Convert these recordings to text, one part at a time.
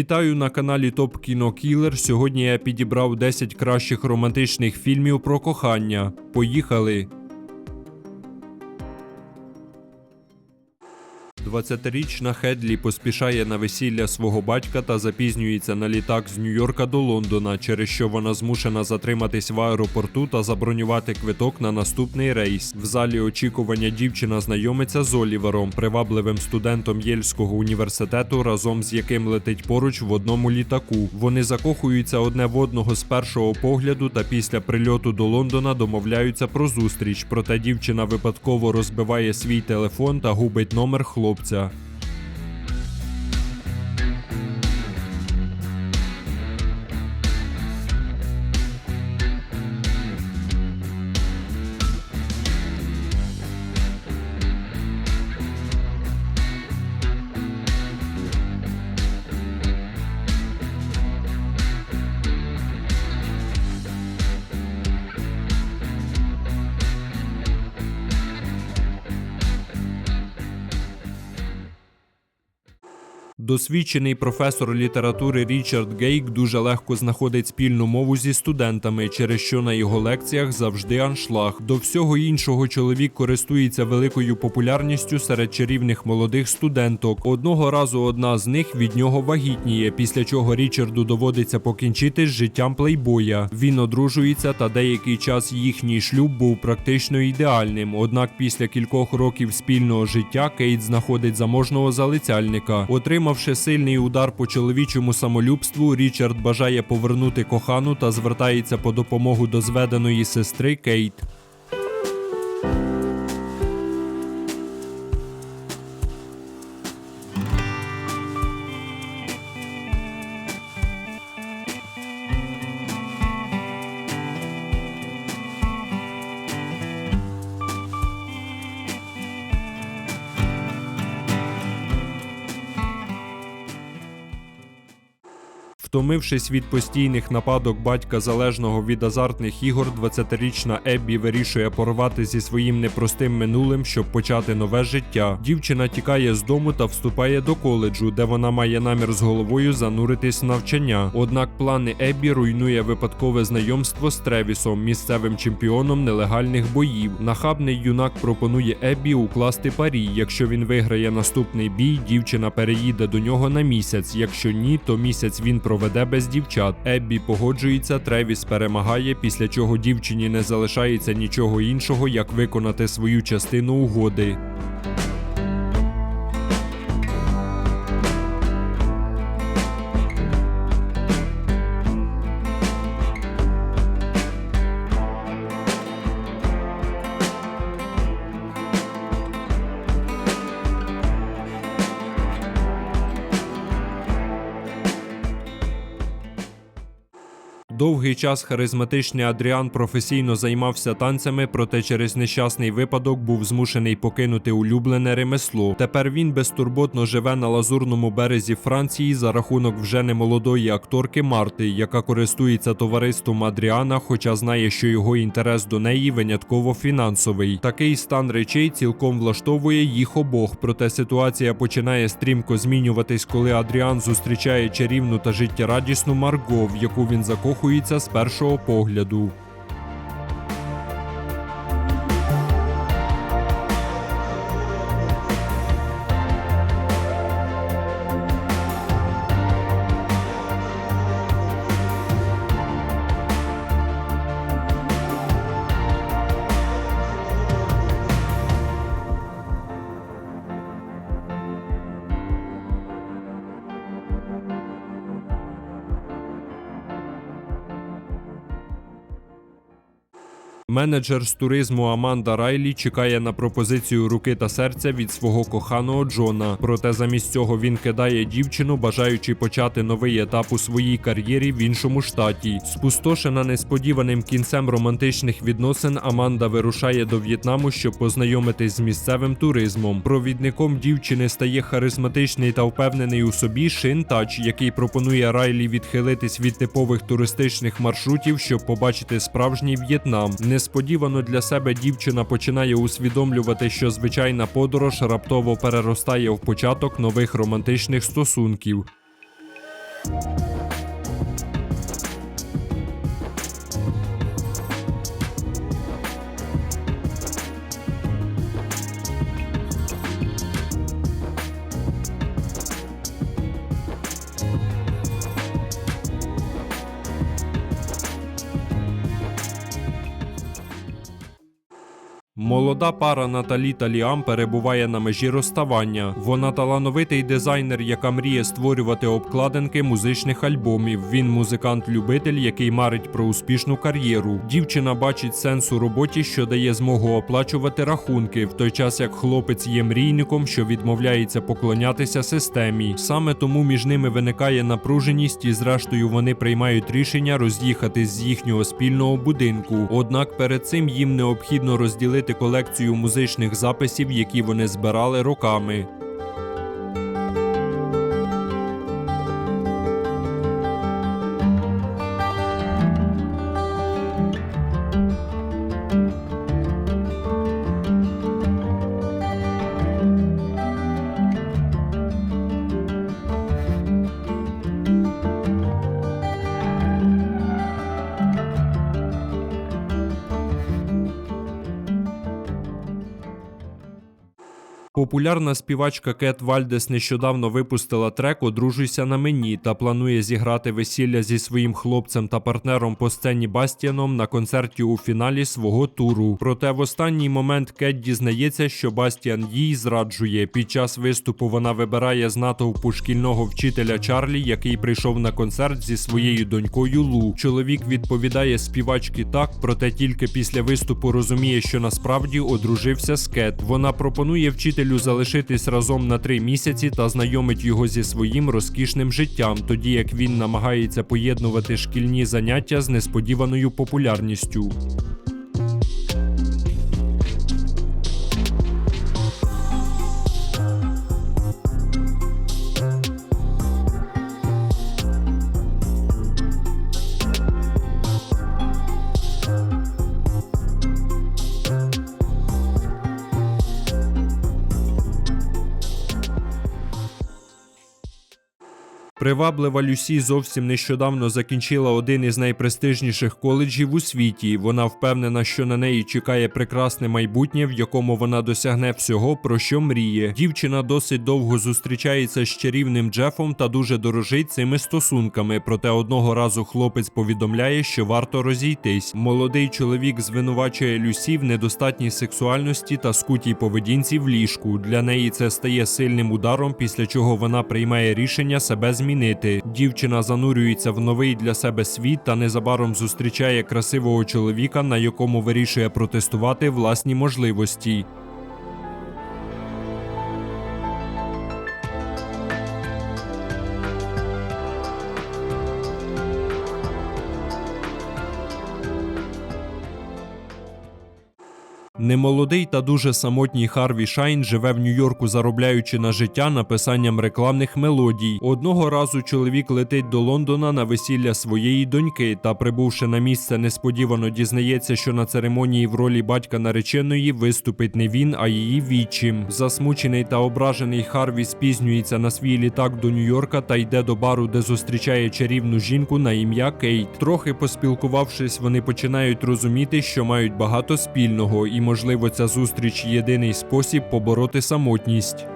Вітаю на каналі Топ Кіно Кілер. Сьогодні я підібрав 10 кращих романтичних фільмів про кохання. Поїхали! 20-річна Хедлі поспішає на весілля свого батька та запізнюється на літак з Нью-Йорка до Лондона, через що вона змушена затриматись в аеропорту та забронювати квиток на наступний рейс. В залі очікування дівчина знайомиться з Олівером, привабливим студентом Єльського університету, разом з яким летить поруч в одному літаку. Вони закохуються одне в одного з першого погляду та після прильоту до Лондона домовляються про зустріч. Проте дівчина випадково розбиває свій телефон та губить номер хлопця хлопця. Досвідчений професор літератури Річард Гейк дуже легко знаходить спільну мову зі студентами, через що на його лекціях завжди аншлаг. До всього іншого чоловік користується великою популярністю серед чарівних молодих студенток. Одного разу одна з них від нього вагітніє, після чого Річарду доводиться покінчити з життям плейбоя. Він одружується, та деякий час їхній шлюб був практично ідеальним. Однак після кількох років спільного життя Кейт знаходить заможного залицяльника. Отримавши сильний удар по чоловічому самолюбству, Річард бажає повернути кохану та звертається по допомогу до зведеної сестри Кейт. Втомившись від постійних нападок батька залежного від азартних ігор, 20-річна Еббі вирішує порвати зі своїм непростим минулим, щоб почати нове життя. Дівчина тікає з дому та вступає до коледжу, де вона має намір з головою зануритись в навчання. Однак плани Еббі руйнує випадкове знайомство з Тревісом, місцевим чемпіоном нелегальних боїв. Нахабний юнак пропонує Еббі укласти парі. Якщо він виграє наступний бій, дівчина переїде до нього на місяць. Якщо ні, то місяць він проведе без дівчат. Еббі погоджується, Тревіс перемагає, після чого дівчині не залишається нічого іншого, як виконати свою частину угоди. Довгий час харизматичний Адріан професійно займався танцями, проте через нещасний випадок був змушений покинути улюблене ремесло. Тепер він безтурботно живе на лазурному березі Франції за рахунок вже немолодої акторки Марти, яка користується товариством Адріана, хоча знає, що його інтерес до неї винятково фінансовий. Такий стан речей цілком влаштовує їх обох. Проте ситуація починає стрімко змінюватись, коли Адріан зустрічає чарівну та життєрадісну Марго, в яку він закохується з першого погляду. Менеджер з туризму Аманда Райлі чекає на пропозицію руки та серця від свого коханого Джона. Проте замість цього він кидає дівчину, бажаючи почати новий етап у своїй кар'єрі в іншому штаті. Спустошена несподіваним кінцем романтичних відносин, Аманда вирушає до В'єтнаму, щоб познайомитись з місцевим туризмом. Провідником дівчини стає харизматичний та впевнений у собі Шин Тач, який пропонує Райлі відхилитись від типових туристичних маршрутів, щоб побачити справжній В'єтнам. Несподівано для себе дівчина починає усвідомлювати, що звичайна подорож раптово переростає в початок нових романтичних стосунків. Молода пара Наталі та Ліам перебуває на межі розставання. Вона талановитий дизайнер, яка мріє створювати обкладинки музичних альбомів. Він музикант-любитель, який марить про успішну кар'єру. Дівчина бачить сенс у роботі, що дає змогу оплачувати рахунки, в той час як хлопець є мрійником, що відмовляється поклонятися системі. Саме тому між ними виникає напруженість, і зрештою вони приймають рішення роз'їхатись з їхнього спільного будинку. Однак перед цим їм необхідно розділити колекцію музичних записів, які вони збирали роками. Популярна співачка Кет Вальдес нещодавно випустила трек Одружуйся на мені та планує зіграти весілля зі своїм хлопцем та партнером по сцені Бастіаном на концерті у фіналі свого туру. Проте в останній момент Кет дізнається, що Бастіан їй зраджує. Під час виступу вона вибирає з натовпу шкільного вчителя Чарлі, який прийшов на концерт зі своєю донькою Лу. Чоловік відповідає співачки так, проте тільки після виступу розуміє, що насправді одружився з Кет. Вона пропонує вчителю залишитись разом на три місяці та знайомить його зі своїм розкішним життям, тоді як він намагається поєднувати шкільні заняття з несподіваною популярністю. Приваблива Люсі зовсім нещодавно закінчила один із найпрестижніших коледжів у світі. Вона впевнена, що на неї чекає прекрасне майбутнє, в якому вона досягне всього, про що мріє. Дівчина досить довго зустрічається з чарівним Джефом та дуже дорожить цими стосунками. Проте одного разу хлопець повідомляє, що варто розійтись. Молодий чоловік звинувачує Люсі в недостатній сексуальності та скутій поведінці в ліжку. Для неї це стає сильним ударом, після чого вона приймає рішення себе змінити. Дівчина занурюється в новий для себе світ та незабаром зустрічає красивого чоловіка, на якому вирішує протестувати власні можливості. Немолодий та дуже самотній Харві Шайн живе в Нью-Йорку, заробляючи на життя написанням рекламних мелодій. Одного разу чоловік летить до Лондона на весілля своєї доньки та, прибувши на місце, несподівано дізнається, що на церемонії в ролі батька нареченої виступить не він, а її відчим. Засмучений та ображений Харві спізнюється на свій літак до Нью-Йорка та йде до бару, де зустрічає чарівну жінку на ім'я Кейт. Трохи поспілкувавшись, вони починають розуміти, що мають багато спільного, і можливо, ця зустріч єдиний спосіб побороти самотність.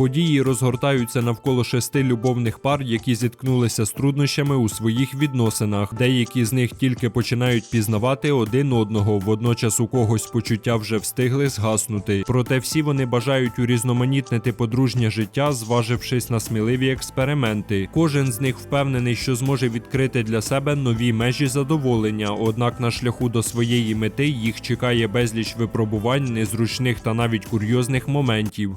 Події розгортаються навколо шести любовних пар, які зіткнулися з труднощами у своїх відносинах. Деякі з них тільки починають пізнавати один одного, водночас у когось почуття вже встигли згаснути. Проте всі вони бажають урізноманітнити подружнє життя, зважившись на сміливі експерименти. Кожен з них впевнений, що зможе відкрити для себе нові межі задоволення. Однак на шляху до своєї мети їх чекає безліч випробувань, незручних та навіть курйозних моментів.